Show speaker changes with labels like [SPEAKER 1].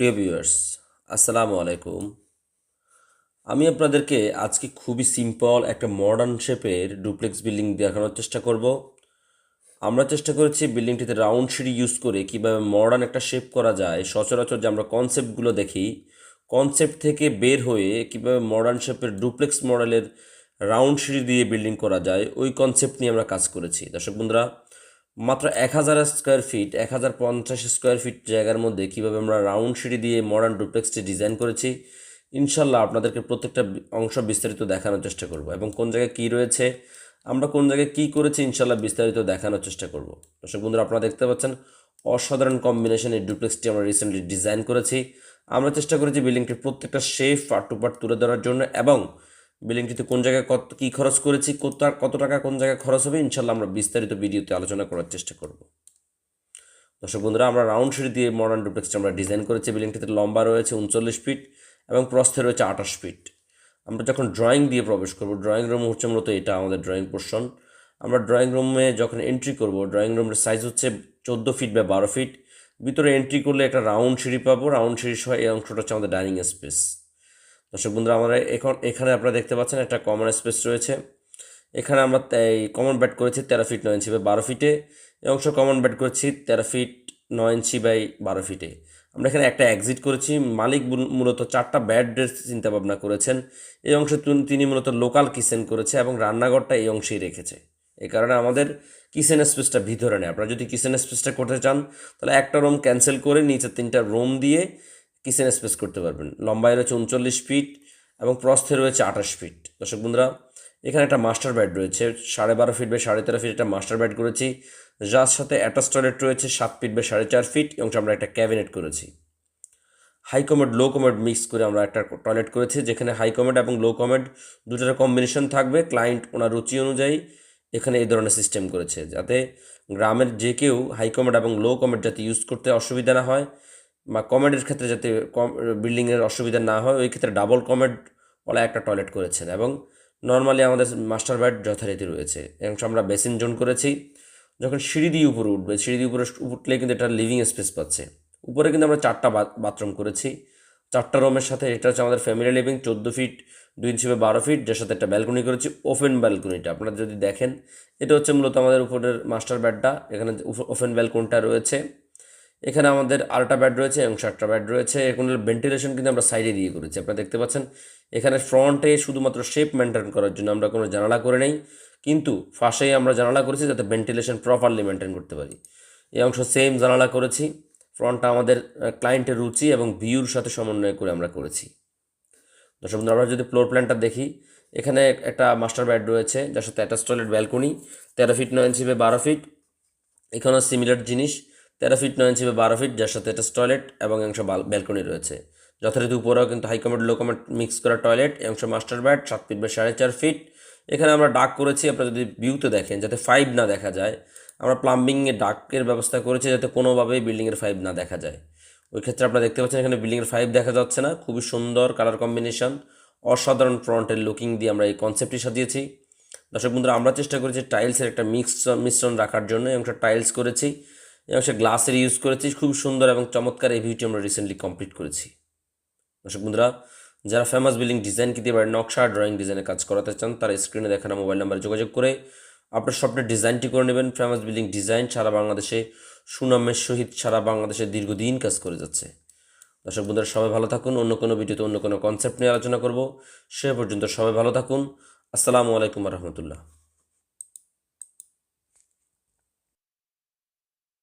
[SPEAKER 1] প্রিয় ভিউয়ার্স, আসসালামু আলাইকুম। আমি আপনাদেরকে আজকে খুবই সিম্পল একটা মডার্ন শেপের ডুপ্লেক্স বিল্ডিং দেখানোর চেষ্টা করব। আমরা চেষ্টা করেছি বিল্ডিংটিতে রাউন্ড সিঁড়ি ইউজ করে কীভাবে মডার্ন একটা শেপ করা যায়। সচরাচর যে আমরা কনসেপ্টগুলো দেখি কনসেপ্ট থেকে বের হয়ে কীভাবে মডার্ন শেপের ডুপ্লেক্স মডেলের রাউন্ড সিঁড়ি দিয়ে বিল্ডিং করা যায়, ওই কনসেপ্ট নিয়ে আমরা কাজ করেছি। দর্শক বন্ধুরা মাত্র এক হাজার স্কোয়ার ফিট এক হাজার পঞ্চাশ স্কোয়ার ফিট জায়গার মধ্যে কীভাবে আমরা রাউন্ড সিঁড়ি দিয়ে মডার্ন ডুপ্লেক্সটি ডিজাইন করেছি, ইনশাল্লাহ আপনাদেরকে প্রত্যেকটা অংশ বিস্তারিত দেখানোর চেষ্টা করব। এবং কোন জায়গায় কী রয়েছে, আমরা কোন জায়গায় কী করেছি ইনশাল্লাহ বিস্তারিত দেখানোর চেষ্টা করব। দর্শক বন্ধুরা, আপনারা দেখতে পাচ্ছেন, অসাধারণ কম্বিনেশন এই ডুপ্লেক্সটি আমরা রিসেন্টলি ডিজাইন করেছি। আমরা চেষ্টা করেছি বিল্ডিংটির প্রত্যেকটা শেপ পার্ট টু পার্ট তুলে ধরার জন্য এবং বিল্ডিংটিতে কোন জায়গায় কত, কী খরচ করেছি, কত কত টাকা কোন জায়গায় খরচ হবে, ইনশাল্লাহ আমরা বিস্তারিত ভিডিওতে আলোচনা করার চেষ্টা করব। দর্শক বন্ধুরা, আমরা রাউন্ড সিঁড়ি দিয়ে মডার্ন ডুপ্লেক্সটা আমরা ডিজাইন করেছি। বিল্ডিংটিতে লম্বা রয়েছে উনচল্লিশ ফিট এবং প্রস্থে রয়েছে আঠাশ ফিট আমরা যখন ড্রয়িং দিয়ে প্রবেশ করব ড্রয়িং রুম হচ্ছে মূলত এটা আমাদের ড্রয়িং পোর্শন আমরা ড্রয়িং রুমে যখন এন্ট্রি করব ড্রয়িং রুমের সাইজ হচ্ছে চোদ্দ ফিট বা বারো ফিট ভিতরে এন্ট্রি করলে একটা রাউন্ড সিঁড়ি পাবো। রাউন্ড সিঁড়ি সহ এই অংশটা হচ্ছে আমাদের ডাইনিং স্পেস দর্শক বন্ধুরা, আমরা এখন এখানে আপনারা দেখতে পাচ্ছেন একটা কমন স্পেস রয়েছে। এখানে আমরা এই কমন ব্যাট করেছি তেরো ফিট নয় ইঞ্চি বাই বারো ফিটে এই অংশ কমন ব্যাট করেছি তেরো ফিট নয় ইঞ্চি বাই বারো ফিটে আমরা এখানে একটা এক্সিট করেছি, মালিক মূলত চারটা ব্যাডের চিন্তা ভাবনা করেছেন। এই অংশে তিনি মূলত লোকাল কিচেন করেছে এবং রান্নাঘরটা এই অংশেই রেখেছে। এই কারণে আমাদের কিচেন স্পেসটা ভিতরে নেই। আপনারা যদি কিচেন স্পেসটা করতে চান, তাহলে একটা রুম ক্যান্সেল করে নিচে তিনটা রুম দিয়ে কিচেন স্পেস করতে পারবেন। লম্বায় রয়েছে উনচল্লিশ ফিট এবং প্রস্থে রয়েছে আঠাশ ফিট। দর্শক বন্ধুরা, এখানে একটা মাস্টার বেড রয়েছে। সাড়ে বারো ফিট বাই সাড়ে তেরো ফিট একটা মাস্টার বেড করেছি। যার সাথে অ্যাটাচ টয়লেট রয়েছে সাত ফিট বাই সাড়ে চার ফিট এবং আমরা একটা ক্যাবিনেট করেছি। হাই কমেড, লো কমেড মিক্স করে আমরা একটা টয়লেট করেছি, যেখানে হাই কমেড এবং লো কমেড দুটার কম্বিনেশন থাকবে। ক্লায়েন্ট ওনার রুচি অনুযায়ী এখানে এই ধরনের সিস্টেম করেছে, যাতে গ্রামের যে কেউ হাই কমেড এবং লো কমেড যাতে ইউজ করতে অসুবিধা না হয়। বা কমেডের ক্ষেত্রে যাতে কম, বিল্ডিংয়ের অসুবিধা না হয়, ওই ক্ষেত্রে ডাবল কমেড ওলা একটা টয়লেট করেছেন এবং নর্মালি আমাদের মাস্টার বেড যথারীতি রয়েছে এবং আমরা বেসিন জোন করেছি। যখন সিঁড়ি দিয়ে উপরে উঠবে, সিঁড়ি দিয়ে উপরে উঠলে কিন্তু এটা লিভিং স্পেস পাচ্ছে। উপরে কিন্তু আমরা চারটা বাথরুম করেছি। চারটা রুমের সাথে এটা হচ্ছে আমাদের ফ্যামিলি লিভিং, চোদ্দ ফিট, দুই ইঞ্চি বা বারো ফিট, যার সাথে একটা ব্যালকনি করেছি, ওপেন ব্যালকনিটা। আপনারা যদি দেখেন, এটা হচ্ছে মূলত আমাদের উপরের মাস্টার বেডটা, এখানে ওপেন ব্যালকনিটা রয়েছে। এখানে আমাদের আরেকটা বেড রয়েছে এবং সাতটা বেড রয়েছে। এখানে ভেন্টিলেশন কিন্তু আমরা সাইডে দিয়ে করেছি। আপনারা দেখতে পাচ্ছেন, এখানে ফ্রন্টে শুধুমাত্র শেপ মেনটেন করার জন্য আমরা কোনো জানালা করে নেই। কিন্তু ফাঁসেই আমরা জানালা করেছি যাতে ভেন্টিলেশন প্রপারলি মেনটেন করতে পারি। এই অংশ সেম জানালা করেছি। ফ্রন্টটা আমাদের ক্লায়েন্টের রুচি এবং ভিউর সাথে সমন্বয় করে আমরা করেছি। দর্শক বন্ধুরা, আমরা যদি ফ্লোর প্ল্যানটা দেখি, এখানে একটা মাস্টার বেড রয়েছে, যার সাথে অ্যাটাচ টয়লেট ব্যালকনি তেরো ফিট নয় ইঞ্চি বারো ফিট এখানেও সিমিলার জিনিস। তেরো ফিট নয় ইঞ্চি বা বারো ফিট, যার সাথে একটা টয়লেট এবং অংশ ব্যালকনি রয়েছে। যথারীতি উপরেও কিন্তু high commode low commode mix করা টয়লেট অংশ মাস্টার বেড, সাত ফিট বা সাড়ে চার ফিট। এখানে আমরা ডাক করেছি, আপনারা যদি ভিউতে দেখেন, যাতে ফাইভ না দেখা যায়, আমরা প্লাম্বিংয়ে ডাকের ব্যবস্থা করেছি যাতে কোনোভাবেই বিল্ডিংয়ের ফাইভ না দেখা যায়। ওই ক্ষেত্রে আপনারা দেখতে পাচ্ছেন, এখানে বিল্ডিংয়ের ফাইভ দেখা যাচ্ছে না। খুবই সুন্দর কালার কম্বিনেশন অসাধারণ ফ্রন্টের লুকিং দিয়ে আমরা এই কনসেপ্টটি সাজিয়েছি। দর্শক বন্ধুরা, আমরা চেষ্টা করেছি টাইলসের একটা মিক্স মিশ্রণ রাখার জন্য এবং টাইলস করেছি। এবং সে গ্লাসের ইউজ করেছি, খুব সুন্দর এবং চমৎকার এই ভিউটি আমরা রিসেন্টলি কমপ্লিট করেছি। দর্শক বন্ধুরা, যারা ফেমাস বিল্ডিং ডিজাইন কিনতে পারেন নকশা ড্রয়িং ডিজাইনে কাজ করাতে চান, তারা স্ক্রিনে দেখানো মোবাইল নাম্বারে যোগাযোগ করে আপনার স্বপ্নের ডিজাইনটি করে নেবেন। ফেমাস বিল্ডিং ডিজাইন সারা বাংলাদেশে, সুনামের সহিত সারা বাংলাদেশে দীর্ঘদিন কাজ করে যাচ্ছে। দর্শক বন্ধুরা, সবাই ভালো থাকুন। অন্য কোনো ভিডিওতে অন্য কোনো কনসেপ্ট নিয়ে আলোচনা করব। সে পর্যন্ত সবাই ভালো থাকুন। আসসালামু আলাইকুম রহমতুল্লাহ।